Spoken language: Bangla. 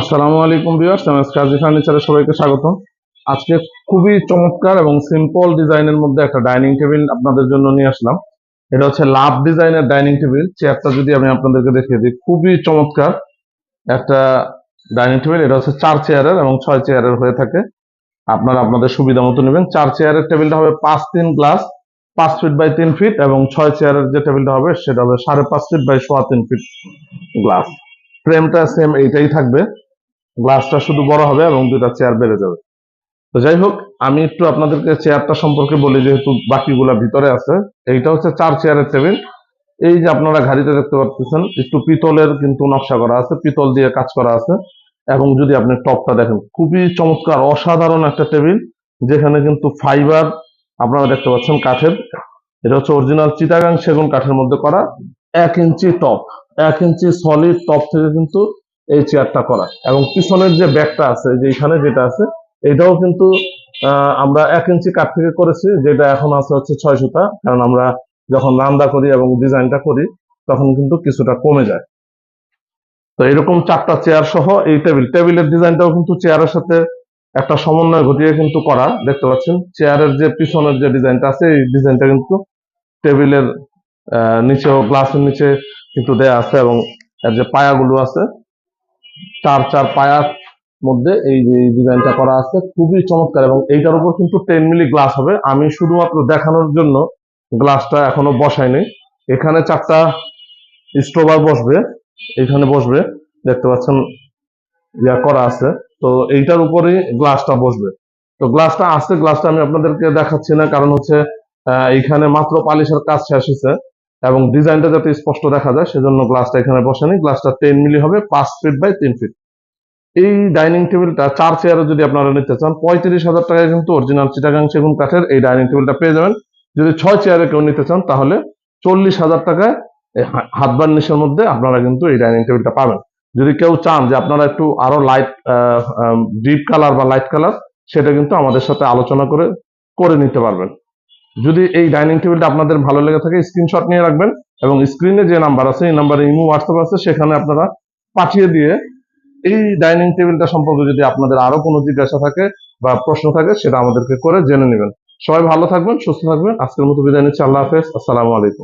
আসসালামু আলাইকুম ভিউয়ার্স এমএস কাজী ফার্নিচারে সবাইকে স্বাগত আজকে খুবই চমৎকার এবং সিম্পল ডিজাইনের মধ্যে একটা ডাইনিং টেবিল আপনাদের জন্য নিয়ে আসলাম। এটা হচ্ছে লাভ ডিজাইনের ডাইনিং টেবিল। চেয়ারটা যদি আমি আপনাদেরকে দেখিয়ে দিই, খুবই চমৎকার একটা ডাইনিং টেবিল। এটা হচ্ছে চার চেয়ারের এবং ছয় চেয়ারের হয়ে থাকে। আপনারা আপনাদের সুবিধা মতো নেবেন। চার চেয়ারের টেবিলটা হবে পাঁচ তিন গ্লাস, পাঁচ ফিট বাই তিন ফিট এবং ছয় চেয়ারের যে টেবিলটা হবে, সেটা হবে সাড়ে পাঁচ ফিট বাই সোয়া তিন ফিট গ্লাস। ফ্রেমটা সেম এইটাই থাকবে। গ্লাসটা শুধু বড় হবে এবং দুটা চেয়ার বেড়ে যাবে। তো যাই হোক, আমি একটু আপনাদেরকে চেয়ারটা সম্পর্কে বলি, যেহেতু বাকিগুলা ভিতরে আছে। এইটা হচ্ছে চার চেয়ারের টেবিল এই যে আপনারা ঘাড়িতে দেখতে পাচ্ছেন একটু পিতলের কিন্তু নকশা করা আছে, পিতল দিয়ে কাজ করা আছে। এবং যদি আপনি টপটা দেখেন, খুবই চমৎকার, অসাধারণ একটা টেবিল যেখানে কিন্তু ফাইবার আপনারা দেখতে পাচ্ছেন কাঠের। এটা হচ্ছে অরিজিনাল চিটাগাং সেগুন কাঠের মধ্যে করা, এক ইঞ্চি টপ এক ইঞ্চি সলিড টপ থেকে কিন্তু এই চেয়ারটা করা। এবং পিছনের যে ব্যাগটা আছে, যে এখানে যেটা আছে, এটাও কিন্তু আমরা এক ইঞ্চি কাঠ থেকে করেছি, যেটা এখন আছে হচ্ছে ছয় সুতা। কারণ আমরা যখন রান্না করি এবং ডিজাইনটা করি, তখন কিন্তু কিছুটা কমে যায়। তো এরকম চারটা চেয়ার সহ এই টেবিল টেবিলের ডিজাইনটাও কিন্তু চেয়ারের সাথে একটা সমন্বয় ঘটিয়ে কিন্তু করা। দেখতে পাচ্ছেন চেয়ারের যে পিছনের যে ডিজাইনটা আছে, এই ডিজাইনটা কিন্তু টেবিলের নিচেও গ্লাসের নিচে কিন্তু দেয়া আছে এবং এর যে পায়াগুলো আছে, চার চার পায়ার মধ্যে এই যে ডিজাইনটা করা আছে, খুবই চমৎকার এবং এইটার উপর কিন্তু টেন মিলি গ্লাস হবে। আমি শুধুমাত্র দেখানোর জন্য গ্লাসটা এখনও বসাইনি এখানে চারটা স্টোভার বসবে, এখানে বসবে, দেখতে পাচ্ছেন, ইয়া করা আছে। তো এইটার উপরেই গ্লাসটা বসবে। তো গ্লাসটা আছে গ্লাসটা আমি আপনাদেরকে দেখাচ্ছি না, কারণ হচ্ছে এইখানে মাত্র পালিশের কাজ শেষ হয়েছে। এবং ডিজাইনটা যাতে স্পষ্ট দেখা যায়, সেজন্য গ্লাসটা এখানে বসেনি। গ্লাসটা টেন মিলি হবে, পাঁচ ফিট বাই তিন ফিট এই ডাইনিং টেবিলটা চার চেয়ারে যদি আপনারা নিতে চান, পঁয়ত্রিশ হাজার টাকায় কিন্তু অরিজিনাল চিটাগাং সেগুন কাঠের এই ডাইনিং টেবিলটা পেয়ে যাবেন। যদি ছয় চেয়ারে কেউ নিতে চান, তাহলে চল্লিশ হাজার টাকায় হাত বার্নিশের মধ্যে আপনারা কিন্তু এই ডাইনিং টেবিলটা পাবেন। যদি কেউ চান যে আপনারা একটু আরও লাইট ডিপ কালার বা লাইট কালার সেটা কিন্তু আমাদের সাথে আলোচনা করে করে নিতে পারবেন। যদি এই ডাইনিং টেবিলটা আপনাদের ভালো লেগে থাকে স্ক্রিনশট নিয়ে রাখবেন এবং স্ক্রিনে যে নাম্বার আছে, এই নাম্বারে ইমো হোয়াটসঅ্যাপ আছে, সেখানে আপনারা পাঠিয়ে দিয়ে এই ডাইনিং টেবিলটা সম্পর্কে যদি আপনাদের আরও কোনো জিজ্ঞাসা থাকে বা প্রশ্ন থাকে, সেটা আমাদেরকে করে জেনে নেবেন। সবাই ভালো থাকবেন, সুস্থ থাকবেন। আজকের মতো বিদায় নিচ্ছি। আল্লাহ হাফেজ। আসসালামু আলাইকুম।